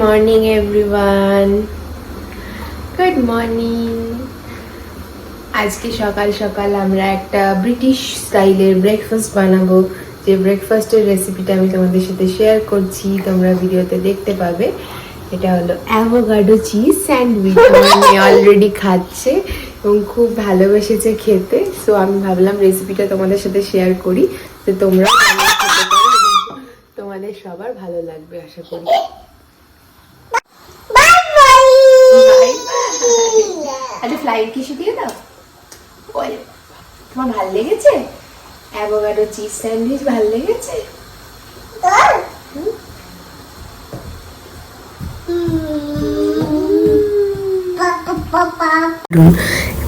Morning everyone good morning আজকে সকাল সকাল আমরা একটা ব্রিটিশ স্টাইলের ব্রেকফাস্ট বানাবো। যে ব্রেকফাস্টের রেসিপিটা আমি তোমাদের সাথে শেয়ার করছি, তোমরা ভিডিওতে দেখতে পাবে। এটা হলো অ্যাভোগাডো চিজ স্যান্ডউইচ আমার অলরেডি খাচ্ছে এবং খুব ভালোবেসেছে খেতে। সো আমি ভাবলাম রেসিপিটা তোমাদের সাথে শেয়ার করি। যে তোমরা তোমাদের সবার ভালো লাগবে, আশা করি। আরে ফ্লাইট কিছু দিয়ে দাও। ওরে তোমার ভালো লেগেছে? অ্যাভোকাডো চিজ স্যান্ডউইচ ভালো লেগেছে?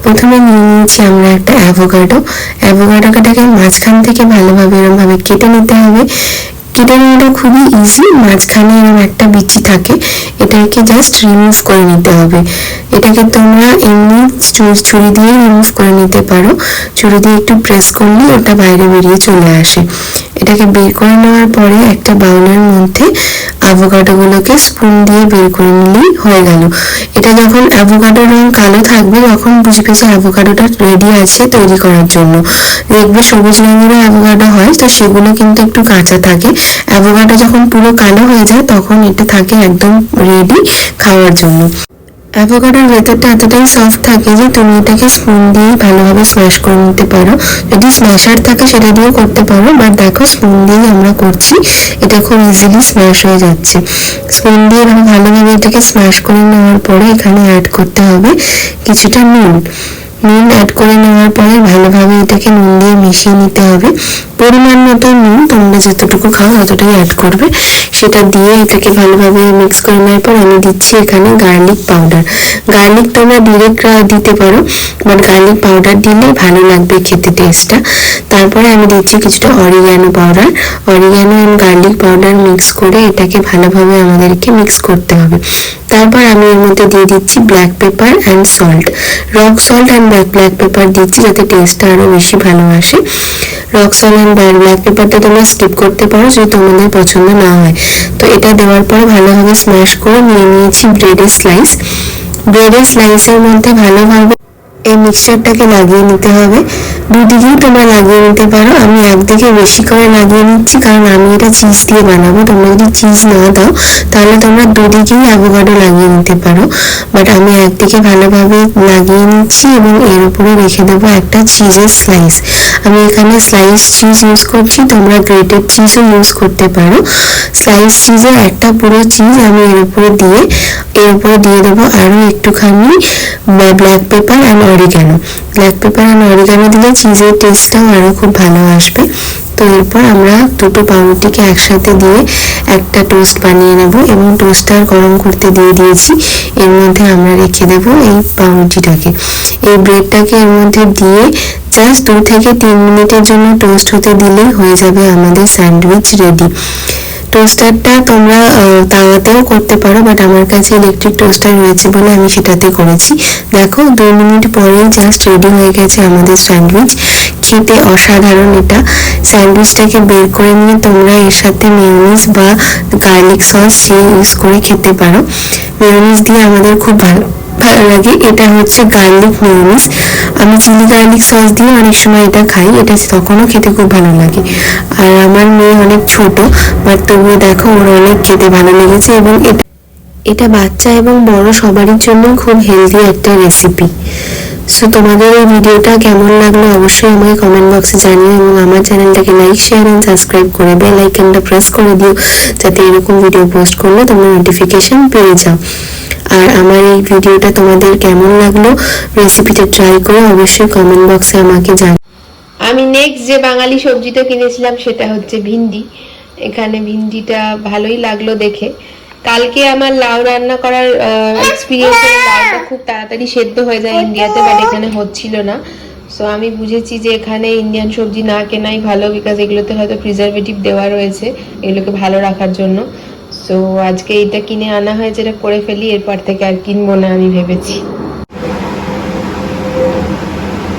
প্রথমে নিয়ে নিয়েছি আমরা একটা অ্যাভোকাডো অ্যাভোকাডোটাকে মাঝখান থেকে ভালোভাবে এরকমভাবে কেটে নিতে হবে। কেটে নেওয়াটা খুবই ইজি মাঝখানে এরকম একটা বিচি থাকে। এটাকে জাস্ট রিমুভ করে নিতে হবে। এটাকে তোমরা এমনি ছুরি দিয়ে রিমুভ করে নিতে পারো। ছুরি দিয়ে একটু প্রেস করলে ওটা বাইরে বেরিয়ে চলে আসে। এটাকে বের করে নেওয়ার পরে একটা বাউলের মধ্যে অ্যাভোকাডোগুলোকে স্পুন দিয়ে বের করে নিলেই হয়ে গেল। এটা যখন অ্যাভোকাডোর রং কালো থাকবে, তখন বুঝবে যে অ্যাভোকাডোটা রেডি আছে তৈরি করার জন্য। দেখবে সবুজ রঙেরও অ্যাভোকাডো হয়, তো সেগুলো কিন্তু একটু কাঁচা থাকে। অ্যাভোকাডো যখন পুরো কালো হয়ে যায়, তখন এটা থাকে একদম রেডি খাওয়ার জন্য। অ্যাভোকাডোর ভেতরটা এতটাই সফট থাকে যে তুমি এটাকে স্পুন দিয়ে ভালোভাবে স্ম্যাশ করে নিতে পারো। যদি স্ম্যাশার থাকে সেটা দিয়েও করতে পারো বাট দেখো স্পুন দিয়েই আমরা করছি। এটা খুব ইজিলি স্ম্যাশ হয়ে যাচ্ছে। স্পুন দিয়ে এবং ভালোভাবে এটাকে স্ম্যাশ করে নেওয়ার পরে এখানে অ্যাড করতে হবে কিছুটা নুন। নুন অ্যাড করে নেওয়ার পরে ভালোভাবে এটাকে নুন দিয়ে মিশিয়ে নিতে হবে। পরিমাণ মতো নুন তোমরা যতটুকু খাও ততটাই অ্যাড করবে। সেটা দিয়ে এটাকে ভালোভাবে মিক্স করে নেওয়ার পর আমি দিচ্ছি এখানে গার্লিক পাউডার গার্লিক তোমরা ডিরেক্ট দিতে পারো বাট গার্লিক পাউডার দিলে ভালো লাগবে খেতে টেস্টটা তারপরে আমি দিচ্ছি কিছুটা oregano powder oregano and garlic powder mix করে এটাকে ভালোভাবে আমাদেরকে মিক্স করতে হবে। তারপর আমি এর মধ্যে দিয়ে দিচ্ছি black pepper and salt rock salt and black pepper দিচ্ছি যাতে টেস্টটা আরও বেশি ভালো আসে। রক সল্ট অ্যান্ড ব্ল্যাক পেপারটা তোমরা স্কিপ করতে পারো যদি তোমাদের পছন্দ না হয়। তো এটা দেওয়ার পর ভালোভাবে স্ম্যাশ করে নিয়ে নিয়েছি ব্রেডের স্লাইস ব্রেডের স্লাইসের মধ্যে ভালোভাবে এই মিক্সচারটাকে লাগিয়ে নিতে হবে। দুদিকেই তোমরা লাগিয়ে নিতে পারো, আমি একদিকে বেশি করে লাগিয়ে নিচ্ছি, কারণ আমি এটা চিজ দিয়ে বানাবো, তোমরা যদি চিজ না দাও, তাহলে তোমরা দুদিকেই অ্যাভোকাডো লাগিয়ে নিতে পারো। বাট আমি একদিকে ভালোভাবে লাগিয়ে নিচ্ছি এবং এর উপরে রেখে দেবো একটা চিজের স্লাইস আমি এখানে স্লাইস চিজ ইউজ করছি, তোমরা গ্রেটেড চিজও ইউজ করতে পারো। স্লাইস চিজের একটা পুরো চিজ আমি এর উপরে দিয়ে, এর উপরে দিয়ে দেবো আরও একটুখানি black pepper and oregano black pepper and oregano দিলে চিজের টেস্টটাও আরও খুব ভালো আসবে। তো এরপর আমরা দুটো পাউরুটিকে একসাথে দিয়ে একটা টোস্ট বানিয়ে নেব এবং টোস্টার গরম করতে দিয়ে দিয়েছি। এর মধ্যে আমরা রেখে দেব এই পাউরুটিটাকে। এই ব্রেডটাকে এর মধ্যে দিয়ে জাস্ট দু থেকে তিন মিনিটের জন্য টোস্ট হতে দিলেই হয়ে যাবে আমাদের স্যান্ডউইচ রেডি। টোস্টারটা তোমরা তাওয়াতেও করতে পারো বাট আমার কাছে ইলেকট্রিক টোস্টার রয়েছে বলে আমি সেটাতে করেছি। দেখো দু মিনিট পরেই জাস্ট রেডি হয়ে গেছে আমাদের স্যান্ডউইচ খেতে অসাধারণ এটা। স্যান্ডউইচটাকে বের করে নিয়ে তোমরা এর সাথে মেয়নিজ বা গার্লিক সস সে ইউজ করে খেতে পারো। মেয়নিজ দিয়ে আমাদের খুব ভালো ভালো লাগে। এটা হচ্ছে গার্লিক মেয়নিজ আমি চিলি গার্লিক সস দিয়ে অনেক সময় এটা খাই, এটা তখনও খেতে খুব ভালো লাগে। আর আমার মেয়ে অনেক ছোট বাট তবুও দেখো ওর অনেক খেতে ভালো লেগেছে এবং এটা এটা বাচ্চা এবং বড় সবারই জন্য খুব হেলদি একটা রেসিপি সো তোমাদের এই ভিডিওটা কেমন লাগল অবশ্যই আমাকে কমেন্ট বক্সে জানিও এবং আমার চ্যানেলটাকে লাইক শেয়ার এন্ড সাবস্ক্রাইব করে বেল আইকনটা প্রেস করে দিও যাতে এরকম ভিডিও পোস্ট করলে তোমরা নোটিফিকেশন পেয়ে যাও। আর আমার এই ভিডিওটা তোমাদের কেমন লাগল রেসিপিটা ট্রাই করে অবশ্যই কমেন্ট বক্সে আমাকে জানাও। আমি নেক্সট যে বাঙালি সবজিটা কিনেছিলাম সেটা হচ্ছে ভিন্ডি। এখানে ভিন্ডিটা ভালোই লাগল দেখে। কালকে আমার লাউ রান্না করার এক্সপিরিয়েন্স লাউটা খুব তাড়াতাড়ি সেদ্ধ হয়ে যায় ইন্ডিয়াতে বাট এখানে হচ্ছিল না। সো আমি বুঝেছি যে এখানে ইন্ডিয়ান সবজি না কেনাই ভালো বিকজ এগুলোতে হয়তো প্রিজারভেটিভ দেওয়া রয়েছে এগুলোকে ভালো রাখার জন্য। সো আজকে এটা কিনে আনা হয়েছে এটা করে ফেলি এরপর থেকে আর কিনবো না আমি ভেবেছি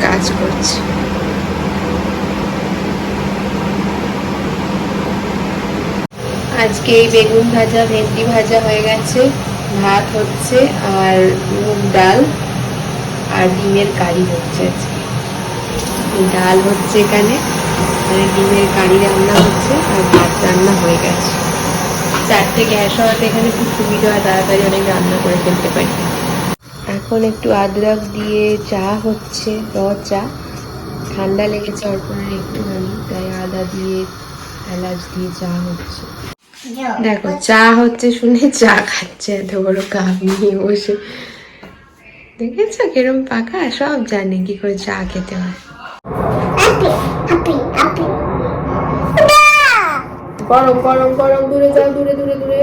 কাজ করছি আজকে এই বেগুন ভাজা, ভেন্ডি ভাজা হয়ে গেছে, ভাত হচ্ছে আর মুগ ডাল আর ডিমের কারি হচ্ছে ডাল হচ্ছে এখানে মানে ডিমের কারি রান্না হচ্ছে আর ভাত রান্না হয়ে গেছে। চারটে গ্যাস হওয়াতে এখানে খুব সুবিধা হয়, তাড়াতাড়ি অনেক রান্না করে ফেলতে পারি। এখন একটু আদরক দিয়ে চা হচ্ছে, র চা। ঠান্ডা লেগেছে অর্পণের একটুখানি, তাই আদা দিয়ে এলাচ দিয়ে চা হচ্ছে। দেখো চা হচ্ছে শুনে চা খাচ্ছে এত বড় কাপ নিয়ে বসে। দেখেছ কিরম পাকা সব জানে কি করে চা খেতে হয়। গরম গরম গরম দূরে যাও দূরে দূরে দূরে।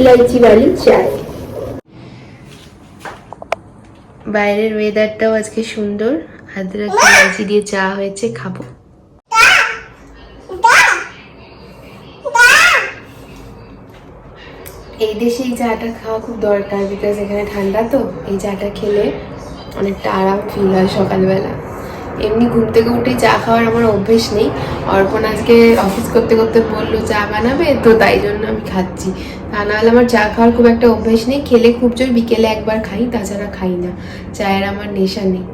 ইলাইচি বাড়ির চায় বাইরের ওয়েদারটাও আজকে সুন্দর। আদরক ইলাইচি দিয়ে চা হয়েছে, খাব। এই দেশে এই চাটা খাওয়া খুব দরকার বিকজ এখানে ঠান্ডা তো। এই চাটা খেলে অনেকটা আরাম ফিল হয় সকালবেলা। এমনি ঘুম থেকে উঠে চা খাওয়ার আমার অভ্যেস নেই। অর্পণ আজকে অফিস করতে করতে বলল, চা বানাবে? তো তাই জন্য আমি খাচ্ছি। তা নাহলে আমার চা খাওয়ার খুব একটা অভ্যেস নেই। খেলে খুব জোর বিকেলে একবার খাই, তাছাড়া খাই না। চায়ের আমার নেশা নেই।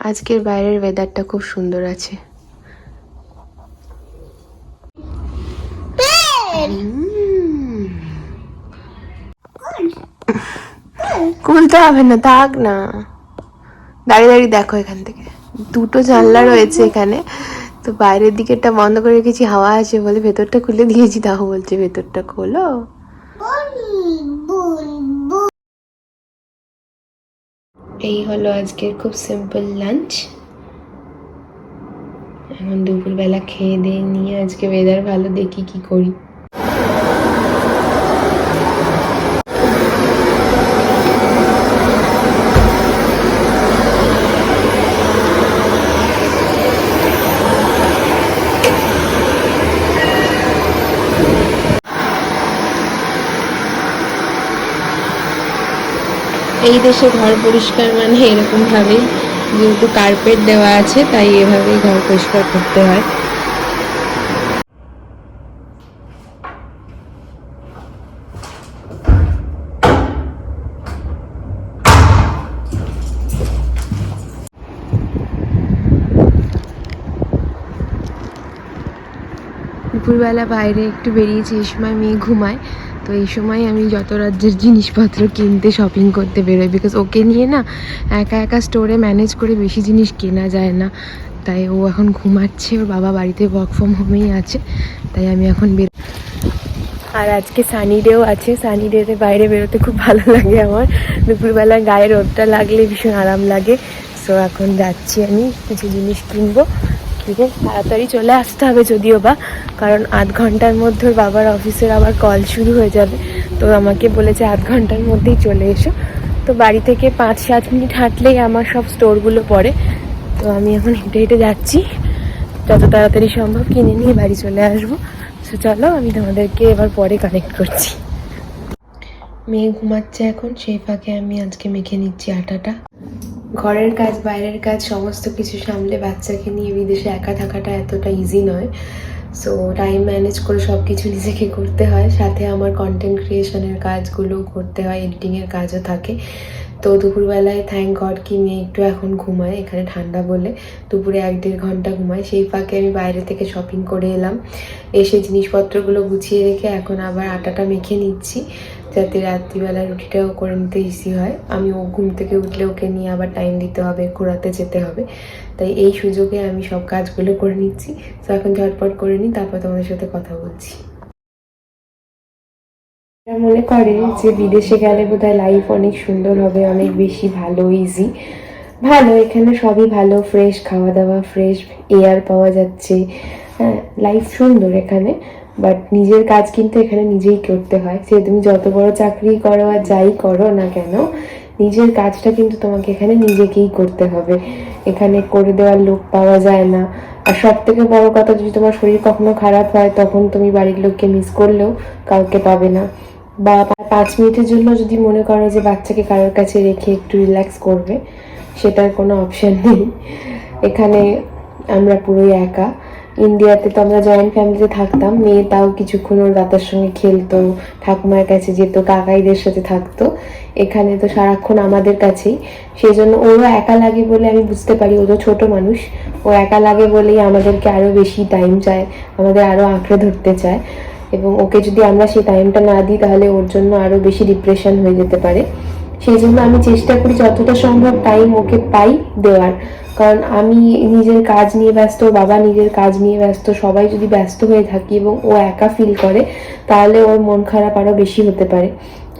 আজকের বাইরের ওয়েদারটা খুব সুন্দর আছে। খুলতে হবে না, থাক না। দাঁড়িয়ে দাঁড়িয়ে দেখো এখান থেকে। দুটো জানলা রয়েছে এখানে। তো বাইরের দিকেরটা বন্ধ করে রেখেছি, হাওয়া আছে বলে ভেতরটা খুলে দিয়েছি। তাও বলছে ভেতরটা খোলো। এই হলো আজকের খুব সিম্পল লাঞ্চ এখন দুপুরবেলা খেয়ে দিয়ে নিয়ে আজকে ওয়েদার ভালো দেখি কি করি। এই দেশে ঘর পরিষ্কার মানে এরকম ভাবে যেহেতু কার্পেট দেওয়া আছে, তাই এভাবেই ঘর পরিষ্কার করতে হয়। দুপুরবেলা বাইরে একটু বেরিয়েছি, এই সময় মেয়ে ঘুমায়। তো এই সময় আমি যত রাজ্যের জিনিসপত্র কিনতে শপিং করতে বেরোই। বিকজ ওকে নিয়ে না একা একা স্টোরে ম্যানেজ করে বেশি জিনিস কেনা যায় না। তাই ও এখন ঘুমাচ্ছে, ওর বাবা বাড়িতে ওয়ার্ক ফ্রম হোমেই আছে। তাই আমি এখন বের আর আজকে সানি ডেও আছে। সানি ডেতে বাইরে বেরোতে খুব ভালো লাগে আমার। দুপুরবেলা গায়ে রোদটা লাগলে ভীষণ আরাম লাগে। সো এখন যাচ্ছি আমি, কিছু জিনিস কিনবো। কিনে তাড়াতাড়ি চলে আসতে হবে যদিও বা, কারণ আধ ঘণ্টার মধ্যে বাবার অফিসের আবার কল শুরু হয়ে যাবে। তো আমাকে বলেছে আধ ঘণ্টার মধ্যেই চলে এসো। তো বাড়ি থেকে পাঁচ সাত মিনিট হাঁটলেই আমার সব স্টোরগুলো পড়ে। তো আমি এখন হেঁটে হেঁটে যাচ্ছি। যত তাড়াতাড়ি সম্ভব কিনে নিয়ে বাড়ি চলে আসব। তো চলো আমি তোমাদেরকে এবার পরে কানেক্ট করছি। মেয়ে ঘুমাচ্ছে এখন, সেই ফাঁকে আমি আজকে মেখে নিচ্ছি আটাটা। ঘরের কাজ, বাইরের কাজ, সমস্ত কিছু সামলে বাচ্চাকে নিয়ে বিদেশে একা থাকাটা এতটা ইজি নয়। সো টাইম ম্যানেজ করে সব কিছু নিজেকে করতে হয়। সাথে আমার কন্টেন্ট ক্রিয়েশনের কাজগুলো করতে হয় এডিটিংয়ের কাজও থাকে। তো দুপুরবেলায় থ্যাংক গড কি মেয়ে একটু এখন ঘুমায়, এখানে ঠান্ডা বলে। দুপুরে এক দেড় ঘণ্টা ঘুমায়। সেই ফাঁকে আমি বাইরে থেকে শপিং করে এলাম। এসে জিনিসপত্রগুলো গুছিয়ে রেখে এখন আবার আটাটা মেখে নিচ্ছি। যাতে রাত্রিবেলা রুটিটাও করে নিতে ইজি হয়। আমি ও ঘুম থেকে উঠলে ওকে নিয়ে আবার টাইম দিতে হবে, ঘোরাতে যেতে হবে। তাই এই সুযোগে আমি সব কাজগুলো করে নিচ্ছি। তো এখন ঝটপট করে নিই, তারপর তোমাদের সাথে কথা বলছি। মনে করে যে বিদেশে গেলে বোধহয় লাইফ অনেক সুন্দর হবে, অনেক বেশি ভালো ইজি ভালো, এখানে সবই ভালো ফ্রেশ খাওয়া দাওয়া ফ্রেশ এয়ার পাওয়া যাচ্ছে। হ্যাঁ লাইফ সুন্দর এখানে। বাট নিজের কাজ কিন্তু এখানে নিজেই করতে হয়। সে তুমি যত বড় চাকরি করো আর যাই করো না কেন, নিজের কাজটা কিন্তু তোমাকে এখানে নিজেকেই করতে হবে। এখানে করে দেওয়ার লোক পাওয়া যায় না। আর সব থেকে বড় কথা, যদি তোমার শরীর কখনো খারাপ হয়, তখন তুমি বাড়ির লোককে মিস করলেও কাউকে পাবে না। বা পাঁচ মিনিটের জন্য যদি মনে করো যে বাচ্চাকে কারোর কাছে রেখে একটু রিল্যাক্স করবে, সেটার কোনো অপশন নেই। এখানে আমরা পুরোই একা। ইন্ডিয়াতে তো আমরা জয়েন্ট ফ্যামিলিতে থাকতাম। মেয়ে তাও কিছুক্ষণ ওর দাদার সঙ্গে খেলতো, ঠাকুমার কাছে যেত, কাকাইদের সাথে থাকতো। এখানে তো সারাক্ষণ আমাদের কাছেই। সেই জন্য ওরও একা লাগে বলে আমি বুঝতে পারি, ও তো ছোট মানুষ। ও একা লাগে বলেই আমাদেরকে আরও বেশি টাইম চায়, আমাদের আরও আঁকড়ে ধরতে চায়। এবং ওকে যদি আমরা সেই টাইমটা না দিই, তাহলে ওর জন্য আরও বেশি ডিপ্রেশন হয়ে যেতে পারে। সেই জন্য আমি চেষ্টা করি যতটা সম্ভব টাইম ওকে পাই দেওয়ার। কারণ আমি নিজের কাজ নিয়ে ব্যস্ত, বাবা নিজের কাজ নিয়ে ব্যস্ত, সবাই যদি ব্যস্ত হয়ে থাকি এবং ও একা ফিল করে, তাহলে ওর মন খারাপ আরও বেশি হতে পারে।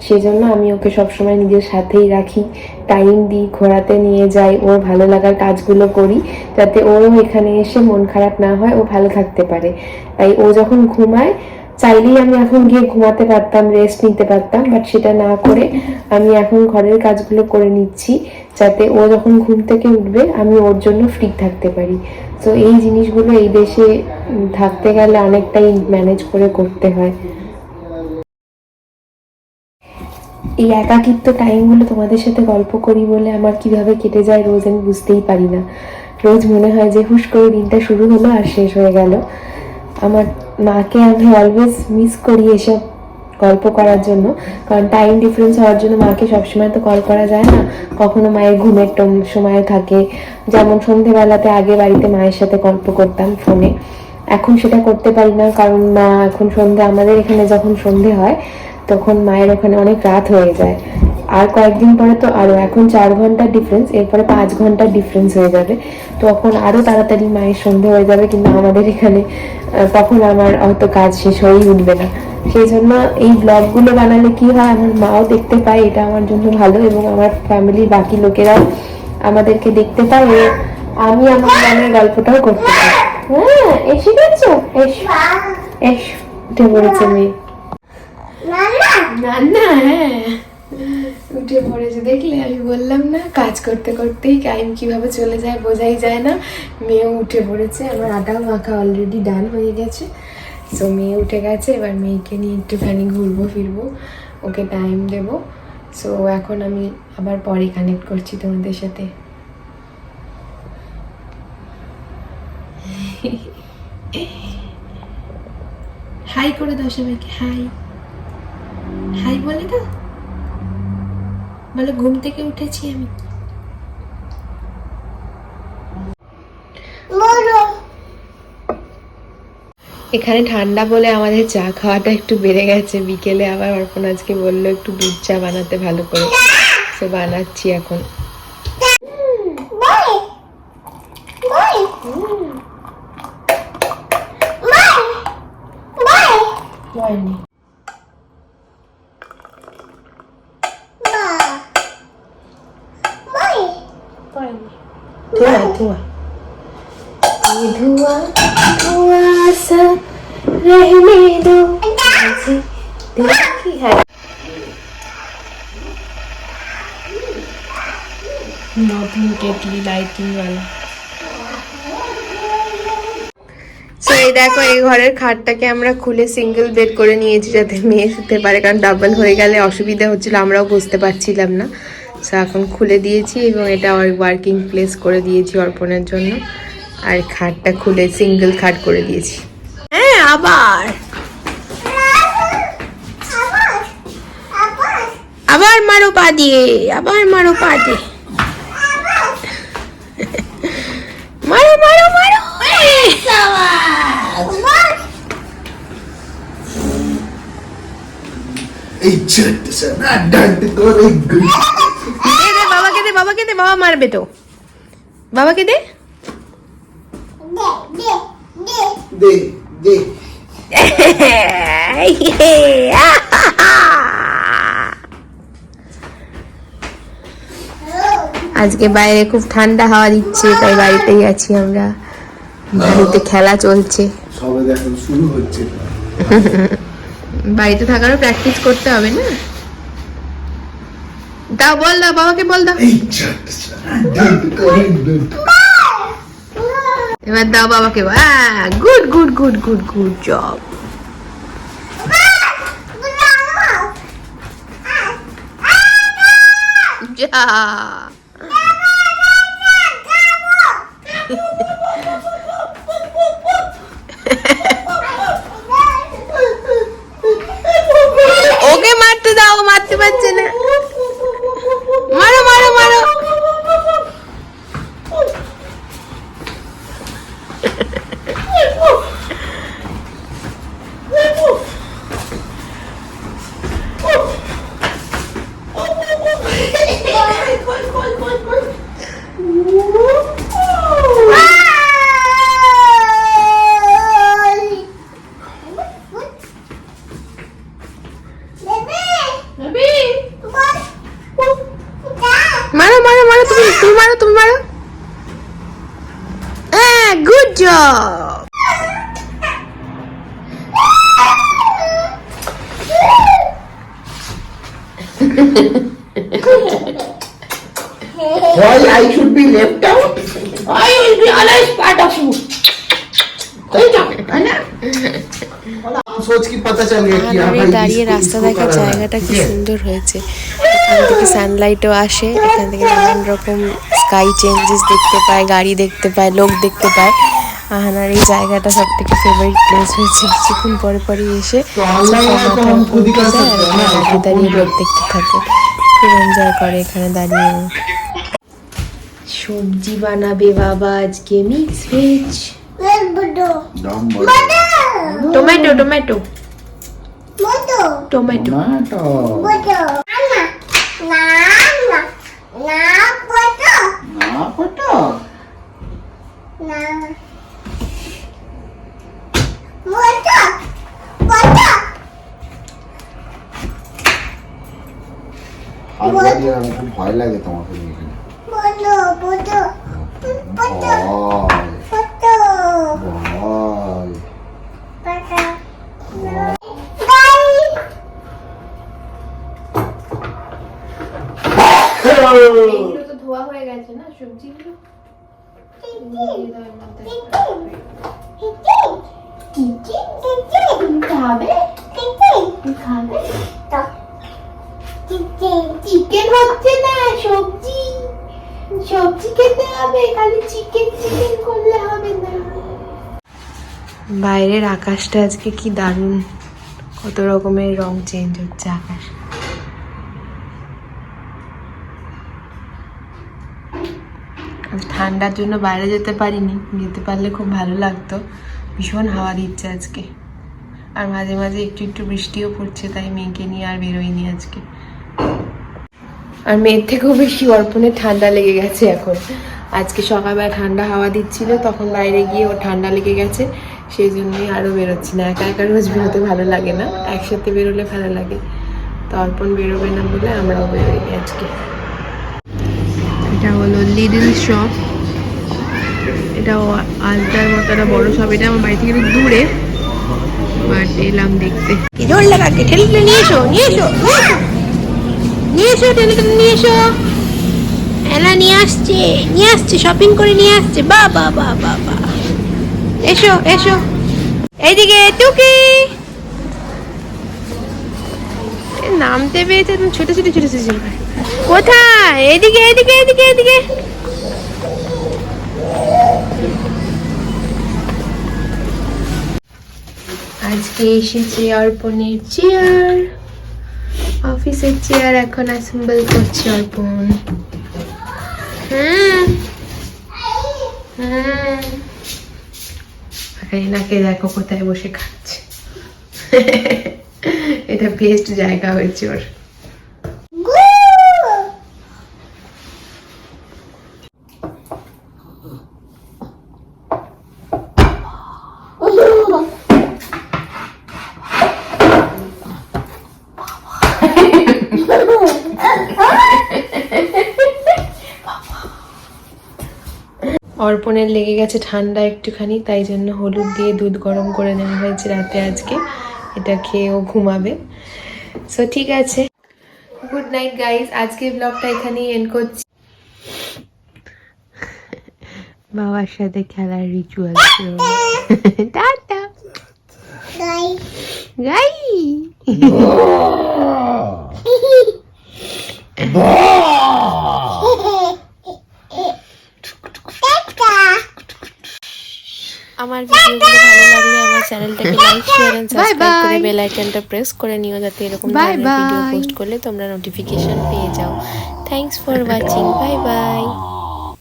সেজন্য আমি ওকে সবসময় নিজের সাথেই রাখি টাইম দিই, ঘোরাতে নিয়ে যাই ওর ভালো লাগার কাজগুলো করি, যাতে ওরও এখানে এসে মন খারাপ না হয়, ও ভালো থাকতে পারে। তাই ও যখন ঘুমায় চাইলেই আমি এখন গিয়ে ঘুমাতে পারতাম রেস্ট নিতে পারতাম বাট সেটা না করে আমি এখন ঘরের কাজগুলো করে নিচ্ছি যাতে ও যখন ঘুম থেকে উঠবে আমি ওর জন্য ফ্রি থাকতে পারি। তো এই জিনিসগুলো এই দেশে থাকতে গেলে অনেকটাই ম্যানেজ করে করতে হয়। এই একাকিত্ব টাইমগুলো তোমাদের সাথে গল্প করি বলে আমার কীভাবে কেটে যায় রোজ আমি বুঝতেই পারি না। রোজ মনে হয় যে হুশ করে দিনটা শুরু হলো আর শেষ হয়ে গেল। আমার মাকে আমি অলওয়েজ মিস করি এসব গল্প করার জন্য। কারণ টাইম ডিফারেন্স হওয়ার জন্য মাকে সবসময় তো কল করা যায় না। কখনো মায়ের ঘুমের সময় থাকে। যেমন সন্ধেবেলাতে আগে বাড়িতে মায়ের সাথে গল্প করতাম ফোনে এখন সেটা করতে পারি না, কারণ মা এখন সন্ধে আমাদের এখানে যখন সন্ধে হয় তখন মায়ের ওখানে অনেক রাত হয়ে যায়। আর কয়েকদিন পরে তো আরও এখন চার ঘণ্টার ডিফারেন্স এরপরে পাঁচ ঘণ্টার ডিফারেন্স হয়ে যাবে। তখন আরও তাড়াতাড়ি মায়ের সন্ধে হয়ে যাবে কিন্তু আমাদের এখানে তখন আমার হয়তো কাজ শেষ হয়েই উঠবে না। সেই জন্য এই ব্লগগুলো বানালে কি হয়, আমার মাও দেখতে পায়, এটা আমার জন্য ভালো এবং আমার ফ্যামিলির বাকি লোকেরাও আমাদেরকে দেখতে পায় এবং আমি আমার মনের গল্পটাও করতে পারি। হ্যাঁ এসে গেছো? এসো এসো, উঠে পড়েছে মেয়ে। না না হ্যাঁ। উঠে পড়েছে দেখলে আমি বললাম না কাজ করতে করতেই টাইম কীভাবে চলে যায় বোঝাই যায় না। মেয়েও উঠে পড়েছে আমার আটাও মাখা অলরেডি ডান হয়ে গেছে। সো মেয়ে উঠে গেছে এবার মেয়েকে নিয়ে একটুখানি ঘুরবো ফিরবো ওকে টাইম দেব। সো এখন আমি আবার পরে কানেক্ট করছি তোমাদের সাথে। হাই করে দাও সবাইকে হাই। হাই বলে না? বলে ঘুম থেকে উঠেছি আমি। এখানে ঠান্ডা বলে আমাদের চা খাওয়াটা একটু বেড়ে গেছে। বিকেলে আবার অর্পণ আজকে বলল একটু দুধ চা বানাতে ভালো করে। সে বানাচ্ছি এখন। धुआं धुआं ये धुआं धुआं सा रहने दो मुझे देखी है নতুন কেটলি লাইটিং वाला সো এই দেখো এই ঘরের খাটটাকে আমরা খুলে সিঙ্গেল বেড করে নিয়েছি যাতে মেয়ে শুতে পারে কারণ ডাবল হয়ে গেলে অসুবিধা হচ্ছিল আমরাও বুঝতে পারছিলাম না সো এখন খুলে দিয়েছি এবং এটা ওয়ার্কিং প্লেস করে দিয়েছি অর্পণের জন্য। আর খাটটা খুলে সিঙ্গেল খাট করে দিয়েছি। হ্যাঁ আবার। আবার মারো পা দিয়ে আবার মারো পা দিয়ে। মারো মারো মারো। এই ছোট্ট না ডান্ট করে বাবাকে দে বাবা মারবে তো। বাবাকে দে। দে দে। আজকে বাইরে খুব ঠান্ডা হাওয়া দিচ্ছে তাই বাড়িতেই আছি আমরা। বাড়িতে খেলা চলছে। সবে দেখো শুরু হচ্ছে। বাড়িতে থাকারও প্র্যাকটিস করতে হবে না? দাও বল দাও বাবাকে বল দাও এবার দাও বাবাকে good good good good good job okay মারতে দাও Why I should be left out? I will be always part of you. আমি দাঁড়িয়ে রাস্তা দেখার জায়গাটা কি সুন্দর হয়েছে এখান থেকে সানলাইটও আসে এখান থেকে নানান রকম স্কাই চেঞ্জেস দেখতে পায় গাড়ি দেখতে পায় লোক দেখতে পায় আহানার এই জায়গাটা সব থেকে ফেভারিট প্লেস হয়েছে কিছুক্ষণ পরে পরে এসে দাঁড়িয়ে লোক দেখতে থাকে খুব এনজয় করে এখানে দাঁড়িয়ে সবজি বানাবে বাবা আজকে mix veg tomato tomato tomato tomato আর আমার খুব ভয় লাগে তোমাকে নিয়ে। তো ধোয়া হয়ে গেছে না সবজিগুলো চিকেন হচ্ছে না সবজি সবজি খেতে বাইরের আকাশটা আজকে কি দারুণ। কত রকমের রং চেঞ্জ হচ্ছে আকাশ। ঠান্ডার জন্য বাইরে যেতে পারিনি, যেতে পারলে খুব ভালো লাগতো। ভীষণ হাওয়া দিচ্ছে আজকে। আর মাঝে মাঝে একটু একটু বৃষ্টিও পড়ছে, তাই মেয়েকে নিয়ে আর বেরোয়নি আজকে। আর মেয়ের থেকেও বেশি অর্পণের ঠান্ডা লেগে গেছে এখন। আজকে সকালবেলা ঠান্ডা হাওয়া দিচ্ছিল, তখন বাইরে গিয়ে ওর ঠান্ডা লেগে গেছে সেই জন্যই আরও বেরোচ্ছি না। একা একা রোজ বেরোতে ভালো লাগে না, একসাথে বেরোলে ভালো লাগে। তো অর্পণ বেরোবে না বলে আমরাও বেরোইনি আজকে। এটা হলো লিডল শপ এটা আলতার মতো একটা বড় শপ এটা আমার বাড়ি থেকে দূরে। বাট এলাম দেখতে। জোর লাগাকে নিয়ে এসো নিয়ে এসো নিয়ে এসো। নিয়ে এসো। এলা নিয়ে আসছে নিয়ে আসছে শপিং করে নিয়ে আসছে। বা বা বা বা বা। এসো এসো। এইদিকে, টুকি। নামতে পেয়েছে ছোট ছোট ছোট ছোট। কোথায়? এদিকে এদিকে এদিকে এদিকে আজকে এসেছে অর্পণের চেয়ার অফিসের চেয়ার এখন অ্যাসেম্বল করছে অর্পণ। হুম হুম নাকে দেখো কোথায় বসে খাচ্ছে। এটা বেস্ট জায়গা হয়েছে ওর। অর্পণের লেগে গেছে ঠান্ডা একটুখানি তাই জন্য হলুদ দিয়ে দুধ গরম করে নেওয়া হয়েছে রাতে আজকে। এটা খেয়ে ও ঘুমাবে। সো ঠিক আছে। গুড নাইট গাইস আজকে ব্লগটা এখানেই এন্ড করছি। বাবার সাথে খেলার রিচুয়াল টাটা। গাই বাহ! আমার ভিডিওগুলো ভালো লাগলে আমার চ্যানেলটাকে লাইক শেয়ার এন্ড সাবস্ক্রাইব করে বেল আইকনটা প্রেস করে নিও যাতে এরকম ধরনের ভিডিও পোস্ট করলে তোমরা নোটিফিকেশন পেয়ে যাও। Thanks for watching bye bye